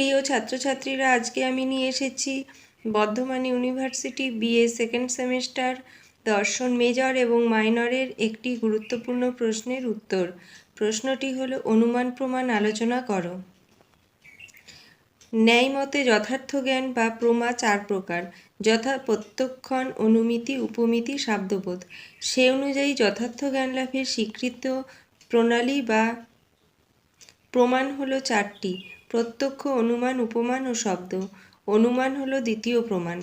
প্রিয় ছাত্রছাত্রীরা, আজকে আমি নিয়ে এসেছি Bardhaman university BA second semester, দর্শন মেজর এবং মাইনরের একটি গুরুত্বপূর্ণ প্রশ্নের উত্তর। প্রশ্নটি হলো, অনুমান প্রমাণ আলোচনা করো। ন্যায় মতে যথার্থ জ্ঞান বা প্রমা চার প্রকার। যথা প্রত্যক্ষণ, অনুমিতি, উপমিতি, শাব্দবোধ। সে অনুযায়ী যথার্থ জ্ঞান লাভের স্বীকৃত প্রণালী বা প্রমাণ হলো চারটি। প্রত্যক্ষ অনুমান, উপমান ও শব্দ। অনুমান হলো দ্বিতীয় প্রমাণ।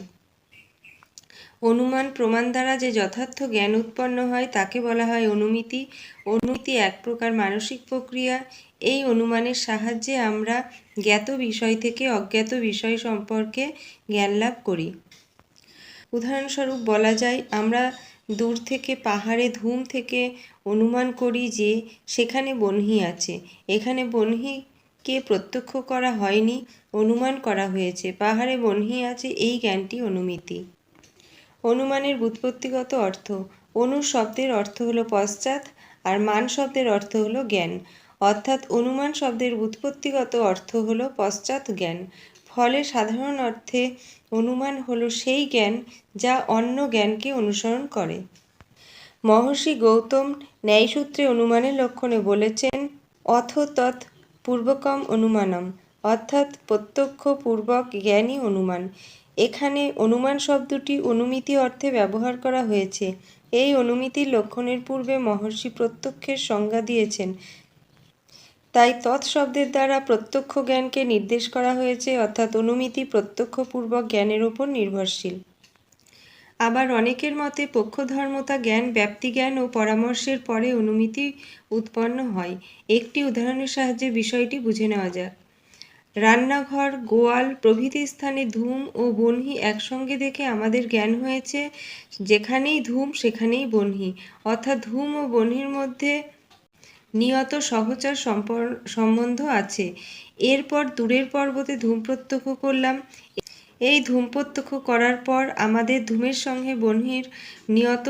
অনুমান প্রমাণ দ্বারা যে যথার্থ জ্ঞান উৎপন্ন হয়, তাকে বলা হয় অনুমিতি। অনুমিতি এক প্রকার মানসিক প্রক্রিয়া। এই অনুমানের সাহায্যে আমরা জ্ঞাত বিষয় থেকে অজ্ঞাত বিষয় সম্পর্কে জ্ঞান লাভ করি। উদাহরণস্বরূপ বলা যায়, আমরা দূর থেকে পাহাড়ে ধুম থেকে অনুমান করি যে, সেখানে বনহি আছে। এখানে বনহিকে প্রত্যক্ষ করা হয়নি, অনুমান করা হয়েছে। পাহাড়ে বনহি আছে এই জ্ঞানটি অনুমিতি। অনুমানের ব্যুৎপত্তিগত অর্থ অনু শব্দের অর্থ হলো পশ্চাৎ আর মান শব্দের অর্থ হলো জ্ঞান। অর্থাৎ অনুমান শব্দের ব্যুৎপত্তিগত অর্থ হলো পশ্চাৎ জ্ঞান। ফলে সাধারণ অর্থে অনুমান হলো সেই জ্ঞান যা অন্য জ্ঞানকে অনুসরণ করে। মহর্ষি গৌতম ন্যায়সূত্রে অনুমানের লক্ষণে বলেছেন, অথ তৎ পূর্বকম অনুমানম, অর্থাৎ প্রত্যক্ষ পূর্বক জ্ঞানই অনুমান। এখানে অনুমান শব্দটি অনুমিতি অর্থে ব্যবহার করা হয়েছে। এই অনুমিতির লক্ষণের পূর্বে মহর্ষি প্রত্যক্ষের সংজ্ঞা দিয়েছেন। তাই তৎ শব্দের দ্বারা প্রত্যক্ষ জ্ঞানকে নির্দেশ করা হয়েছে, অর্থাৎ অনুমিতি প্রত্যক্ষপূর্বক জ্ঞানের উপর নির্ভরশীল। আবার অনেকের মতে পক্ষধর্মতা জ্ঞান, ব্যাপ্তি জ্ঞান ও পরামর্শের পরে অনুমিতি উৎপন্ন হয়। একটি উদাহরণের সাহায্যে বিষয়টি বুঝে নেওয়া যাক। রান্নাঘর, গোয়াল প্রভৃতি স্থানে ধূম ও বনহি একসঙ্গে দেখে আমাদের জ্ঞান হয়েছে, যেখানেই ধূম সেখানেই বনহি। অর্থাৎ ধূম ও বনহির মধ্যে নিয়ত সহচার সম্বন্ধ আছে। এরপর দূরের পর্বতে ধূম প্রত্যক্ষ করলাম। এই ধূম প্রত্যক্ষ করার পর আমাদের ধূমের সঙ্গে বহ্নির নিয়ত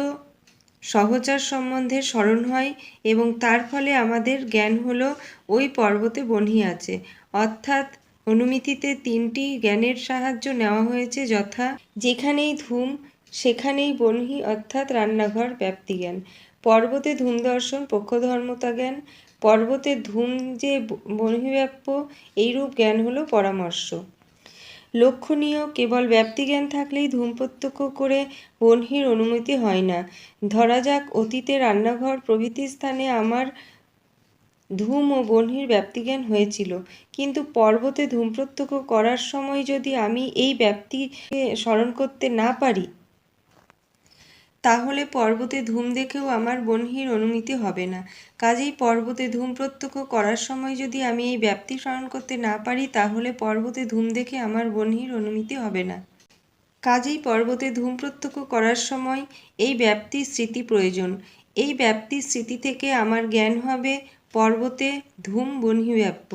সহচার সম্বন্ধে স্মরণ হয় এবং তার ফলে আমাদের জ্ঞান হলো ওই পর্বতে বহ্নি আছে। অর্থাৎ অনুমিতিতে তিনটি জ্ঞানের সাহায্য নেওয়া হয়েছে যথা যেখানেই ধূম, সেখানেই বহ্নি অর্থাৎ রান্নাঘর ব্যাপ্তি জ্ঞান পর্বতে ধূম দর্শন পক্ষধর্মতা জ্ঞান পর্বতে ধূম যে বহিব্যাপ্য এইরূপ জ্ঞান হলো পরামর্শ। লক্ষণীয় কেবল ব্যক্তিজ্ঞান থাকলেই ধূম প্রত্যক্ষ করে বনহির অনুমতি হয় না। ধরা যাক অতীতে রান্নাঘর প্রভৃতি স্থানে আমার ধূম ও বন্হির ব্যাপ্তিজ্ঞান হয়েছিল। কিন্তু পর্বতে ধূম প্রত্যক্ষ করার সময় যদি আমি এই ব্যাপ্তিকে স্মরণ করতে না পারি তাহলে পর্বতে ধূম দেখেও আমার বনহির অনুমতি হবে না। কাজেই পর্বতে ধূম প্রত্যক্ষ করার সময় যদি আমি এই ব্যাপ্তি স্মরণ করতে না পারি, তাহলে পর্বতে ধূম দেখে আমার বনহির অনুমতি হবে না। কাজেই পর্বতে ধূম প্রত্যক্ষ করার সময় এই ব্যাপ্তির স্মৃতি প্রয়োজন। এই ব্যাপ্তির স্মৃতি থেকে আমার জ্ঞান হবে পর্বতে ধূম বনহিব্যাপ্য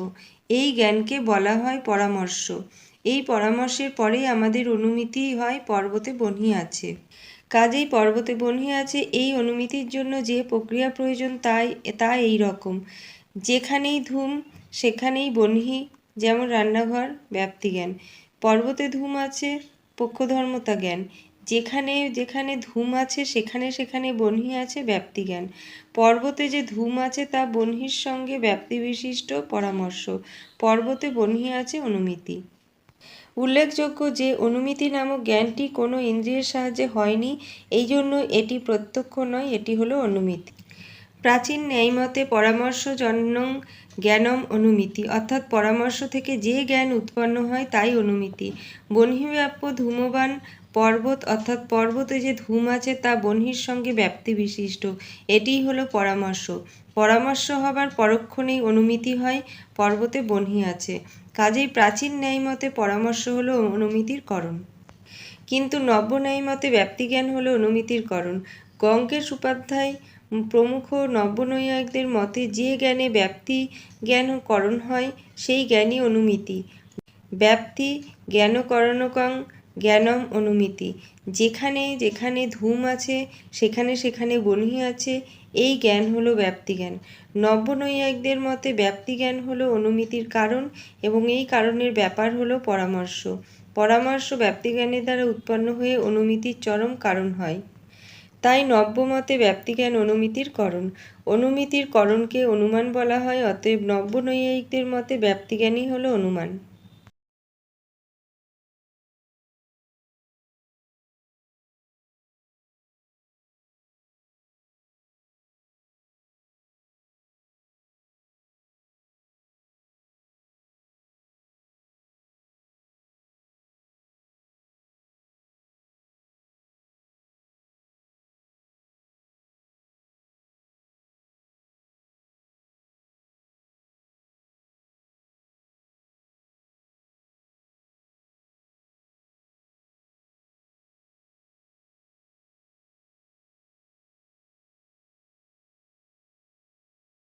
এই জ্ঞানকে বলা হয় পরামর্শ। এই পরামর্শের পরেই আমাদের অনুমিতি হয় পর্বতে বনহি আছে। কাজেই পর্বতে বনহি আছে, এই অনুমিতির জন্য যে প্রক্রিয়া প্রয়োজন তাই, তা এই রকম। যেখানেই ধূম, সেখানেই বনহি যেমন রান্নাঘর, ব্যাপ্তিজ্ঞান। পর্বতে ধূম আছে, পক্ষধর্মতা জ্ঞান। যেখানে যেখানে ধূম আছে, সেখানে সেখানে বনহি আছে, ব্যাপ্তিজ্ঞান। পর্বতে যে ধূম আছে, তা বনহির সঙ্গে ব্যাপ্তি বিশিষ্ট পরামর্শ। পর্বতে বনহি আছে অনুমিতি। উল্লেখযোগ্য যে অনুমিতি নামক জ্ঞানটি কোনো ইন্দ্রিয়ের সাহায্যে হয়নি, এই জন্য এটি প্রত্যক্ষ নয়, এটি হলো অনুমিতি। প্রাচীন ন্যায়মতে পরামর্শজন্যং জ্ঞানম অনুমিতি, অর্থাৎ পরামর্শ থেকে যে জ্ঞান উৎপন্ন হয় তাই অনুমিতি। বহ্নিব্যাপ্য ধূমবান পর্বত, অর্থাৎ পর্বতে যে ধূম আছে তা বহ্নির সঙ্গে ব্যাপ্তি বিশিষ্ট, এটিই হলো পরামর্শ। পরামর্শ হবার পরক্ষণেই অনুমিতি হয়, পর্বতে বহ্নি আছে। কাজেই প্রাচীন ন্যায়মতে পরামর্শ হলো অনুমিতির করণ। কিন্তু নব্য ন্যায়মতে ব্যাপ্তিজ্ঞান হলো অনুমিতির করণ। গঙ্গেশ উপাধ্যায় প্রমুখ নব্যনৈয়ায়িকদের মতে যে জ্ঞানে ব্যাপ্তি জ্ঞান করণ হয়, সেই জ্ঞানই অনুমিতি। ব্যাপ্তি জ্ঞানকরণকং জ্ঞানম অনুমিতি। যেখানে যেখানে ধূম আছে, সেখানে সেখানে বনহি আছে এই জ্ঞান হলো ব্যাপ্তিজ্ঞান। নব্যনৈয়ায়িকদের মতে ব্যাপ্তিজ্ঞান হলো অনুমিতির কারণ এবং এই কারণের ব্যাপার হলো পরামর্শ। পরামর্শ ব্যাপ্তিজ্ঞানের দ্বারা উৎপন্ন হয়ে অনুমিতির চরম কারণ হয়। তাই নব্যমতে ব্যাপ্তিজ্ঞান অনুমিতির করণ। অনুমিতির করণকে অনুমান বলা হয়, অতএব নব্যনৈয়ায়িকদের মতে ব্যাপ্তিজ্ঞানই হলো অনুমান।